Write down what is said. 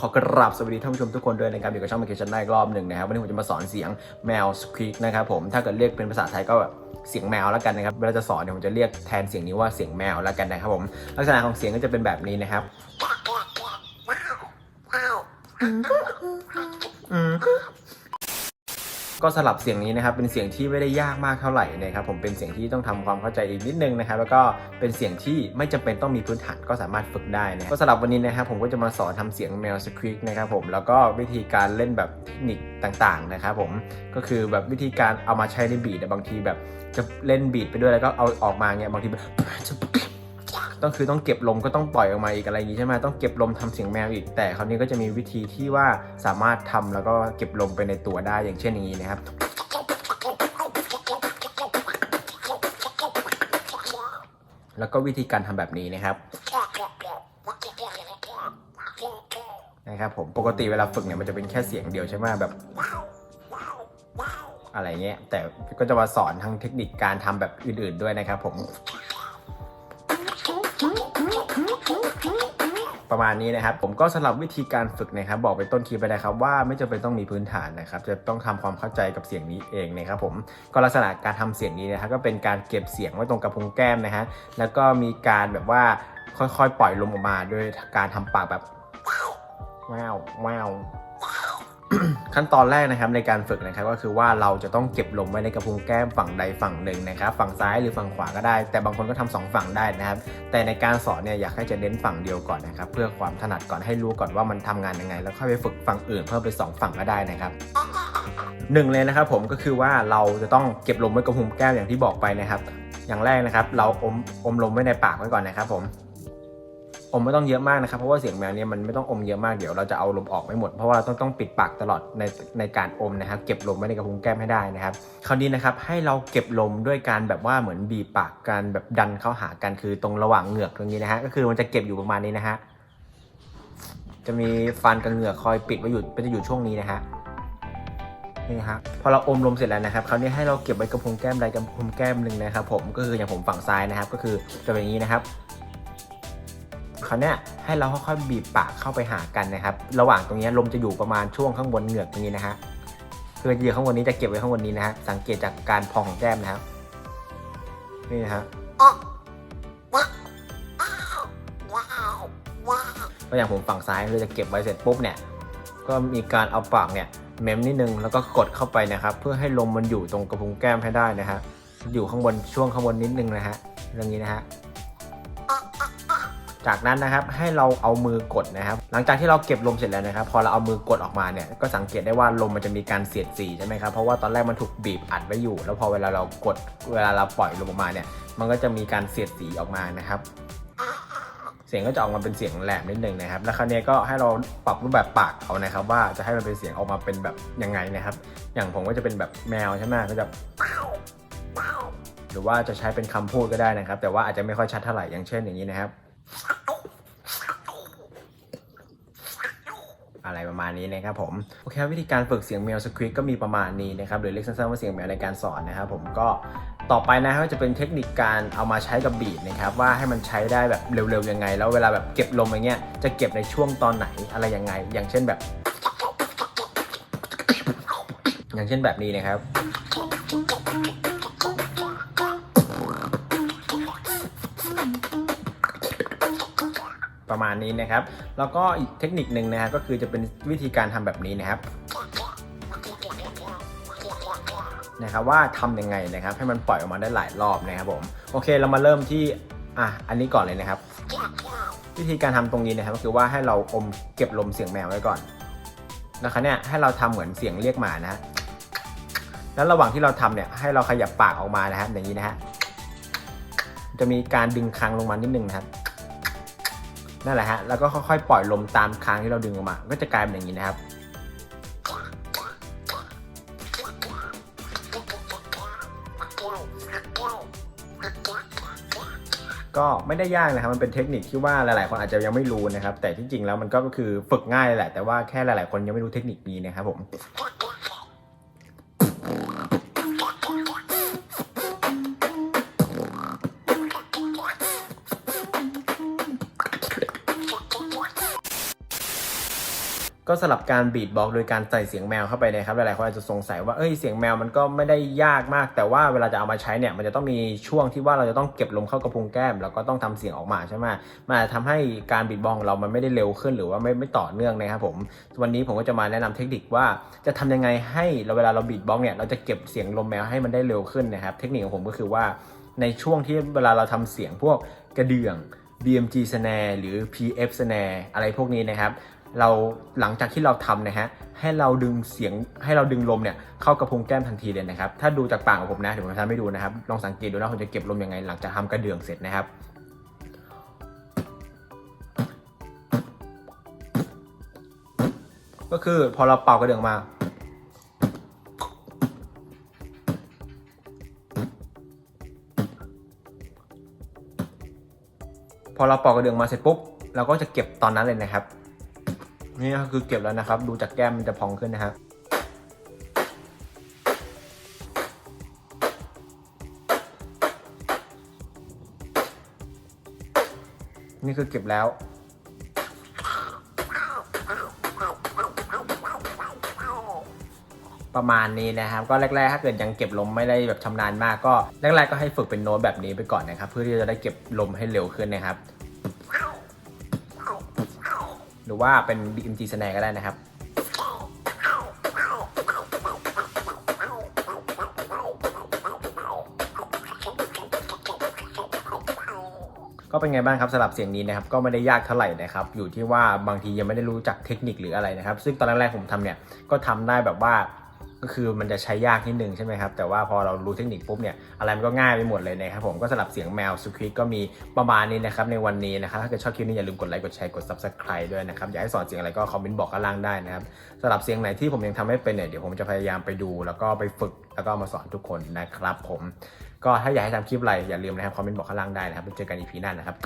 ต้องขอกราบสวัสดีท่านผู้ชมทุกคนด้วยนะครับอยู่กับช่องมาเคชันได้อีกรอบหนึ่งนะครับวันนี้ผมจะมาสอนเสียงแมวสควีกนะครับผมถ้าเกิดเรียกเป็นภาษาไทยก็แบบเสียงแมวแล้วกันนะครับเวลาจะสอนเนี่ยผมจะเรียกแทนเสียงนี้ว่าเสียงแมวแล้วกันนะครับผมลักษณะของเสียงก็จะเป็นแบบนี้นะครับ ก็สลับเสียงนี้นะครับเป็นเสียงที่ไม่ได้ยากมากเท่าไหร่นะครับผมเป็นเสียงที่ต้องทำความเข้าใจอีกนิดนึงนะครับแล้วก็เป็นเสียงที่ไม่จำเป็นต้องมีพื้นฐานก็สามารถฝึกได้นะก็สำหรับวันนี้นะครับผมก็จะมาสอนทำเสียงแมวสควิกนะครับผมแล้วก็วิธีการเล่นแบบเทคนิคต่างๆนะครับผมก็คือแบบวิธีการเอามาใช้ในบีทบางทีแบบจะเล่นบีทไปด้วยแล้วก็เอาออกมาเนี่ยบางทีแบบ ต้องคือต้องเก็บลมก็ต้องปล่อยออกมาอีกอะไรอย่างนี้ใช่ไหมต้องเก็บลมทำเสียงแมวอีกแต่คราวนี้ก็จะมีวิธีที่ว่าสามารถทำแล้วก็เก็บลมไปในตัวได้อย่างเช่นอย่างนี้นะครับแล้วก็วิธีการทำแบบนี้นะครับนะครับผมปกติเวลาฝึกเนี่ยมันจะเป็นแค่เสียงเดียวใช่ไหมแบบอะไรเงี้ยแต่ก็จะมาสอนทั้งเทคนิคการทำแบบอื่นๆด้วยนะครับผม ประมาณนี้นะครับ ผมก็สำหรับวิธีการฝึกนะครับ บอกไปต้นคลิปไปนะครับว่าไม่จำเป็นต้องมีพื้นฐานนะครับ จะต้องทำความเข้าใจกับเสียงนี้เองนะครับผมก็ลักษณะการทำเสียงนี้นะครับก็เป็นการเก็บเสียงไว้ตรงกระพุ้งแก้มนะฮะแล้วก็มีการแบบว่าค่อยๆ ปล่อยลมออกมาด้วยการทำปากแบบว้าวว้าว ขั้นตอนแรกนะครับในการฝึกนะครับก็คือว่าเราจะต้องเก็บลมไว้ในกระพุ้งแก้มฝั่งใดฝั่งหนึ่งนะครับฝั่งซ้ายหรือฝั่งขวาก็ได้ แต่บางคนก็ทำสองฝั่งได้นะครับ แต่ในการสอนเนี่ยอยากให้จะเน้นฝั่งเดียวก่อนนะครับเพื่อความถนัดก่อนให้รู้ก่อนว่ามันทำงานยังไง แล้วค่อยไปฝึกฝั่งอื่นเพิ่มไปสองฝั่งก็ได้นะครับหนึ่งเลยนะครับผมก็คือว่าเราจะต้องเก็บลมไว้กระพุ้งแก้มอย่างที่บอกไปนะครับ อย่างแรกนะครับ เราอมอมลมไว้ในปากไว้ก่อนนะครับผม อมไม่ต้องเยอะมากนะครับ เพราะว่าเสียงแมวเนี่ยมันไม่ต้องอมเยอะมากเดี๋ยวเราจะเอาลมออกไม่หมดเพราะว่าเราต้องต้องปิดปากตลอดในในการอมนะครับ เก็บลมไว้ในกระพุ้งแก้มให้ได้นะครับ คราวนี้นะครับให้เราเก็บลมด้วยการแบบว่าเหมือนบีบปากการแบบดันเข้าหากันคือตรงระหว่างเหงือกตรงนี้นะฮะก็คือมันจะเก็บอยู่ประมาณนี้นะฮะจะมีฟันกับเหงือกคอยปิดไว้อยู่มันจะอยู่ช่วงนี้นะฮะนี่นะฮะพอเราอมลมเสร็จแล้วนะครับคราวนี้ให้เราเก็บไว้กระพุ้งแก้มใดกระพุ้งแก้มหนึ่งนะครับ ผมก็คืออย่างผมฝั่งซ้ายนะครับ ก็คือจะเป็นอย่างนี้นะครับ คราวเนี้ยให้เราค่อยๆบีบปากเข้าไปหากันนะครับ ระหว่างตรงนี้ลมจะอยู่ประมาณช่วงข้างบนเหงือกตรงนี้นะฮะคือจะอยู่ข้างบนนี้จะเก็บไว้ข้างบนนี้นะฮะสังเกตจากการพองของแก้มนะครับนี่นะฮะก็อย่างผมฝั่งซ้ายคือจะเก็บไว้เสร็จปุ๊บเนี่ย ก็มีการเอาปากเนี่ยเมมนิดนึงแล้วก็กดเข้าไปนะครับ เพื่อให้ลมมันอยู่ตรงกระพุ้งแก้มให้ได้นะฮะอยู่ข้างบนช่วงข้างบนนิดนึงนะฮะอย่างนี้นะฮะ จากนั้นนะครับให้เราเอามือกดนะครับ หลังจากที่เราเก็บลมเสร็จแล้วนะครับ พอเราเอามือกดออกมาเนี่ยก็สังเกตได้ว่าลมมันจะมีการเสียดสีใช่ไหมครับเพราะว่าตอนแรกมันถูกบีบอัดไว้อยู่ แล้วพอเวลาเรากดเวลาเราปล่อยลมออกมาเนี่ย มันก็จะมีการเสียดสีออกมานะครับ เสียงก็จะออกมาเป็นเสียงแหลมนิดนึงนะครับ แล้วคราวนี้ก็ให้เราปรับรูปแบบปากเอานะครับ ว่าจะให้มันเป็นเสียงออกมาเป็นแบบยังไงนะครับ อย่างผมก็จะเป็นแบบแมวใช่ไหมก็จะหรือว่าจะใช้เป็นคำพูดก็ได้นะครับ แต่ว่าอาจจะไม่ค่อยชัดเท่าไหร่อย่างเช่นอย่างนี้นะครับ อะไรประมาณนี้นะครับผมโอเควิธีการฝึกเสียงแมวสควิตก็มีประมาณนี้นะครับหรือเรียกสั้นๆว่าเสียงแมวในการสอนนะครับผมก็ต่อไปนะครับจะเป็นเทคนิคการเอามาใช้กับบีดนะครับว่าให้มันใช้ได้แบบเร็วๆยังไง แล้วเวลาแบบเก็บลมอย่างเงี้ยจะเก็บในช่วงตอนไหนอะไรยังไง อย่างเช่นแบบ อย่างเช่นแบบนี้นะครับ ประมาณนี้นะครับ แล้วก็อีกเทคนิคหนึ่งนะครับก็คือจะเป็นวิธีการทำแบบนี้นะครับนะครับว่าทำยังไงนะครับ ให้มันปล่อยออกมาได้หลายรอบนะครับผมโอเคเรามาเริ่มที่อะอันนี้ก่อนเลยนะครับ วิธีการทำตรงนี้นะครับก็คือว่าให้เราอมเก็บลมเสียงแมวไว้ก่อนนะคะเนี่ยให้เราทำเหมือนเสียงเรียกหมานะฮะแล้วระหว่างที่เราทำเนี่ยให้เราขยับปากออกมานะครับอย่างนี้นะฮะจะมีการดึงคางลงมานิดนึงนะครับ นั่นแหละฮะ แล้วก็ค่อยๆ ปล่อยลมตามค้างที่เราดึงออกมา ก็จะกลายเป็นอย่างนี้นะครับ ก็ไม่ได้ยากนะครับ มันเป็นเทคนิคที่ว่าหลายๆ คนอาจจะยังไม่รู้นะครับ แต่ที่จริงแล้วมันก็คือฝึกง่ายแหละ แต่ว่าแค่หลายๆ คนยังไม่รู้เทคนิคนี้นะครับผม ก็สลับการบีทบ็อกโดยการใส่เสียงแมวเข้าไปนะครับ หลายๆคนอาจจะสงสัยว่าเอ้ยเสียงแมวมันก็ไม่ได้ยากมาก แต่ว่าเวลาจะเอามาใช้เนี่ยมันจะต้องมีช่วงที่ว่าเราจะต้องเก็บลมเข้ากระพุ้งแก้ม แล้วก็ต้องทำเสียงออกมาใช่ไหมมันอาจจะทำให้การบีทบ็อกของเรามันไม่ได้เร็วขึ้นหรือว่าไม่ไม่ต่อเนื่องนะครับผมวันนี้ผมก็จะมาแนะนำเทคนิคว่าจะทำยังไงให้เราเวลาเราบีทบ็อกเนี่ยเราจะเก็บเสียงลมแมวให้มันได้เร็วขึ้นนะครับ เทคนิคของผมก็คือว่าในช่วงที่เวลาเราทำเสียงพวกกระเดื่อง BMG snare หรือ PF snare อะไรพวกนี้นะครับ เราหลังจากที่เราทำนะฮะให้เราดึงเสียงให้เราดึงลมเนี่ยเข้ากระพุ้งแก้มทันทีเลยนะครับถ้าดูจากปากของผมนะเดี๋ยวผมจะทำให้ดูนะครับลองสังเกตดูนะผมจะเก็บลมยังไง หลังจากทำกระเดื่องเสร็จนะครับก็คือพอเราเป่ากระเดื่องมา พอเราเปอกกระเดื่องมาเสร็จปุ๊บเราก็จะเก็บตอนนั้นเลยนะครับ นี่ก็คือเก็บแล้วนะครับ ดูจากแก้มมันจะพองขึ้นนะครับนี่คือเก็บแล้ว ประมาณนี้นะครับ ก็แรกๆ ถ้าเกิดยังเก็บลมไม่ได้แบบชำนาญมากก็แรกๆก็ให้ฝึกเป็นโน้ตแบบนี้ไปก่อนนะครับ เพื่อที่จะได้เก็บลมให้เร็วขึ้นนะครับ รือว่าเป็น BMG snare ก็ได้นะครับ ก็เป็นไงบ้างครับสำหรับเสียงนี้นะครับ ก็ไม่ได้ยากเท่าไหร่นะครับ อยู่ที่ว่าบางทียังไม่ได้รู้จักเทคนิคหรืออะไรนะครับ ซึ่งตอนแรกๆผมทำเนี่ยก็ทำได้แบบว่า ก็คือมันจะใช้ยากนิดนึงใช่ไหมครับ แต่ว่าพอเรารู้เทคนิคปุ๊บเนี่ยอะไรมันก็ง่ายไปหมดเลยนะครับผมก็สำหรับเสียงแมวสุควิกก็มีประมาณนี้นะครับในวันนี้นะครับถ้าเกิดชอบคลิปนี้อย่าลืมกดไลค์กดแชร์กด subscribe ด้วยนะครับอยากให้สอนเสียงอะไรก็คอมเมนต์บอกข้างล่างได้นะครับสำหรับเสียงไหนที่ผมยังทำไม่เป็นเนี่ยเดี๋ยวผมจะพยายามไปดูแล้วก็ไปฝึกแล้วก็มาสอนทุกคนนะครับผมก็ถ้าอยากให้ทำคลิปอะไรอย่าลืมนะครับคอมเมนต์บอกข้างล่างได้นะครับเจอกันอีพีหน้านะครับ